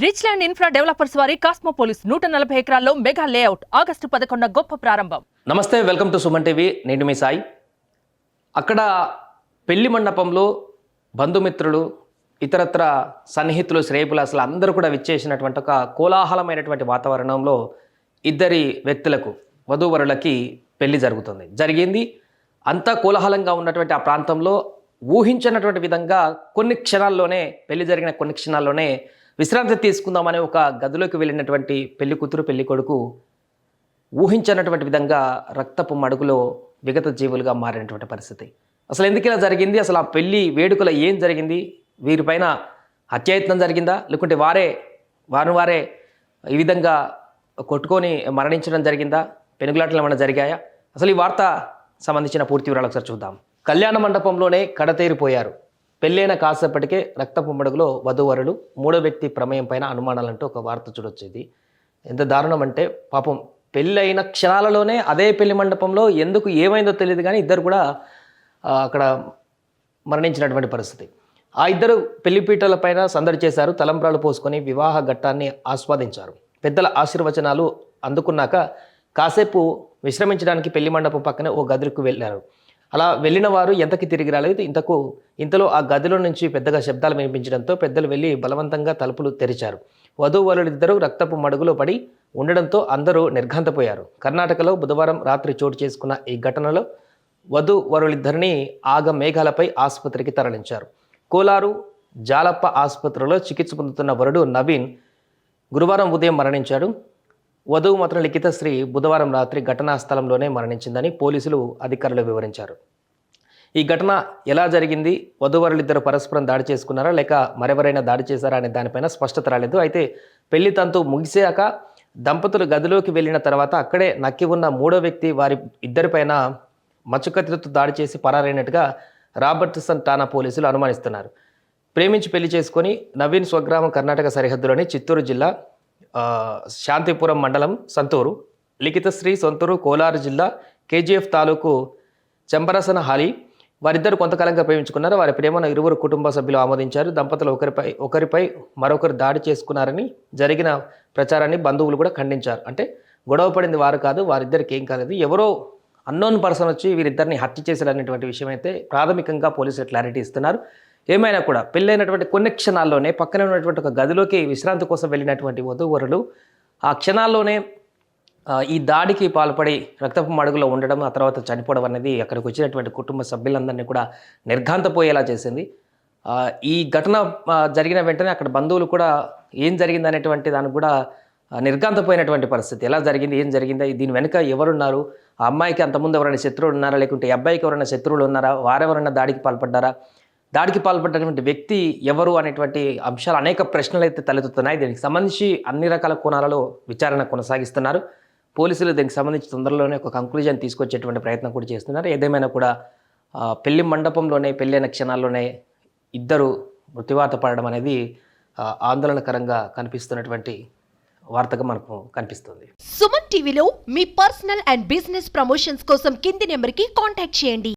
Rich land infra developers వారి కాస్మోపోలిస్ నూట నలభై ఎకరాల్లో మెగా లేఅవుట్ ఆగస్టు పదకొండు గొప్ప ప్రారంభం. నమస్తే వెల్కమ్ టు సుమన్ టీవీ. నేను మీ సాయి. అక్కడ పెళ్ళి మండపంలో బంధుమిత్రులు ఇతరత్ర సన్నిహితులు శ్రేయపులాసులు అసలు అందరూ కూడా విచ్చేసినటువంటి ఒక కోలాహలమైనటువంటి వాతావరణంలో ఇద్దరి వ్యక్తులకు వధూవరులకి పెళ్ళి జరుగుతుంది. జరిగింది. అంతా కోలాహలంగా ఉన్నటువంటి ఆ ప్రాంతంలో ఊహించినటువంటి విధంగా కొన్ని క్షణాల్లోనే పెళ్ళి జరిగిన కొన్ని క్షణాల్లోనే విశ్రాంతి తీసుకుందామనే ఒక గదిలోకి వెళ్ళినటువంటి పెళ్ళి కూతురు పెళ్ళి కొడుకు ఊహించినటువంటి విధంగా రక్తపు మడుగులో విగత జీవులుగా మారినటువంటి పరిస్థితి. అసలు ఎందుకు ఇలా జరిగింది? అసలు ఆ పెళ్ళి వేడుకలో ఏం జరిగింది? వీరిపైన హత్యాయత్నం జరిగిందా? లేకుంటే వారే వారు వారే ఈ విధంగా కొట్టుకొని మరణించడం జరిగిందా? పెనుగులాటలు ఏమైనా జరిగాయా? అసలు ఈ వార్త సంబంధించిన పూర్తి వివరాలు ఒకసారి చూద్దాం. కళ్యాణ మండపంలోనే కడతేరిపోయారు. పెళ్ళైన కాసేపటికే రక్తపు మడుగులో వధూవరులు మూడో వ్యక్తి ప్రమేయం పైన అనుమానాలంటూ ఒక వార్త చూడొచ్చేది. ఎంత దారుణం అంటే పాపం పెళ్ళైన క్షణాలలోనే అదే పెళ్ళి మండపంలో ఎందుకు ఏమైందో తెలియదు కానీ ఇద్దరు కూడా అక్కడ మరణించినటువంటి పరిస్థితి. ఆ ఇద్దరు పెళ్ళిపీటల పైన సందడి చేశారు తలంబ్రాలు పోసుకొని వివాహ ఘట్టాన్ని ఆస్వాదించారు. పెద్దల ఆశీర్వచనాలు అందుకున్నాక కాసేపు విశ్రమించడానికి పెళ్ళి మండపం పక్కనే ఓ గదిలకు వెళ్ళారు. అలా వెళ్ళిన వారు ఎంతకి తిరిగి రాలేదు. ఇంతకు ఇంతలో ఆ గదిలో నుంచి పెద్దగా శబ్దాలు వినిపించడంతో పెద్దలు వెళ్ళి బలవంతంగా తలుపులు తెరిచారు. వధూవరులిద్దరూ రక్తపు మడుగులో పడి ఉండడంతో అందరూ నిర్ఘాంతపోయారు. కర్ణాటకలో బుధవారం రాత్రి చోటు చేసుకున్న ఈ ఘటనలో వధు వరులిద్దరిని ఆగ మేఘాలపై ఆసుపత్రికి తరలించారు. కోలారు జాలప్ప ఆసుపత్రిలో చికిత్స పొందుతున్న వరుడు నవీన్ గురువారం ఉదయం మరణించాడు. వధువు మాత్రం లిఖిత శ్రీ బుధవారం రాత్రి ఘటనా స్థలంలోనే మరణించిందని పోలీసులు అధికారులు వివరించారు. ఈ ఘటన ఎలా జరిగింది? వధువరులిద్దరు పరస్పరం దాడి చేసుకున్నారా? లేక మరెవరైనా దాడి చేశారా అనే దానిపైన స్పష్టత రాలేదు. అయితే పెళ్ళి తంతు ముగిసాక దంపతులు గదిలోకి వెళ్ళిన తర్వాత అక్కడే నక్కి ఉన్న మూడో వ్యక్తి వారి ఇద్దరిపైన మచ్చుకత్తితో దాడి చేసి పరారైనట్టుగా రాబర్ట్సన్ టానా పోలీసులు అనుమానిస్తున్నారు. ప్రేమించి పెళ్ళి చేసుకొని నవీన్ స్వగ్రామం కర్ణాటక సరిహద్దులోని చిత్తూరు జిల్లా శాంతిపురం మండలం సంతూరు. లిఖితశ్రీ సొంతూరు కోలారు జిల్లా కేజీఎఫ్ తాలూకు చెంబరసన హాలి. వారిద్దరు కొంతకాలంగా ప్రేమించుకున్నారు. వారి ప్రేమను ఇరువురు కుటుంబ సభ్యులు ఆమోదించారు. దంపతులు ఒకరిపై ఒకరిపై మరొకరు దాడి చేసుకున్నారని జరిగిన ప్రచారాన్ని బంధువులు కూడా ఖండించారు. అంటే గొడవ పడింది వారు కాదు వారిద్దరికి ఏం కాలేదు. ఎవరో అన్నోన్ పర్సన్ వచ్చి వీరిద్దరిని హత్య చేశారనేటువంటి విషయం అయితే ప్రాథమికంగా పోలీసులు క్లారిటీ ఇస్తున్నారు. ఏమైనా కూడా పెళ్ళైనటువంటి కొన్ని క్షణాల్లోనే పక్కనే ఉన్నటువంటి ఒక గదిలోకి విశ్రాంతి కోసం వెళ్ళినటువంటి వధూవరులు ఆ క్షణాల్లోనే ఈ దాడికి పాల్పడి రక్తపు మడుగులో ఉండడం ఆ తర్వాత చనిపోవడం అనేది అక్కడికి వచ్చినటువంటి కుటుంబ సభ్యులందరినీ కూడా నిర్ఘాంతపోయేలా చేసింది. ఈ ఘటన జరిగిన వెంటనే అక్కడ బంధువులు కూడా ఏం జరిగింది అనేటువంటి దానికి కూడా నిర్ఘాంతపోయినటువంటి పరిస్థితి. ఎలా జరిగింది ఏం జరిగింది దీని వెనుక ఎవరున్నారు ఆ అమ్మాయికి అంతకుముందు ఎవరైనా శత్రువులు ఉన్నారా లేకుంటే అబ్బాయికి ఎవరైనా శత్రువులు ఉన్నారా వారెవరైనా దాడికి పాల్పడ్డారా దాడికి పాల్పడ్డటువంటి వ్యక్తి ఎవరు అనేటువంటి అంశాలు అనేక ప్రశ్నలు అయితే తలెత్తుతున్నాయి. దీనికి సంబంధించి అన్ని రకాల కోణాలలో విచారణ కొనసాగిస్తున్నారు. పోలీసులు దీనికి సంబంధించి తొందరలోనే ఒక కంక్లూజన్ తీసుకొచ్చేటువంటి ప్రయత్నం కూడా చేస్తున్నారు. ఏదేమైనా కూడా పెళ్ళి మండపంలోనే పెళ్ళైన క్షణాల్లోనే ఇద్దరు మృత్యువాత పడడం అనేది ఆందోళనకరంగా కనిపిస్తున్నటువంటి వార్తగా మనకు కనిపిస్తుంది. సుమన్ టీవీలో మీ పర్సనల్ అండ్ బిజినెస్ ప్రమోషన్స్ కోసం కింది నెంబర్కి కాంటాక్ట్ చేయండి.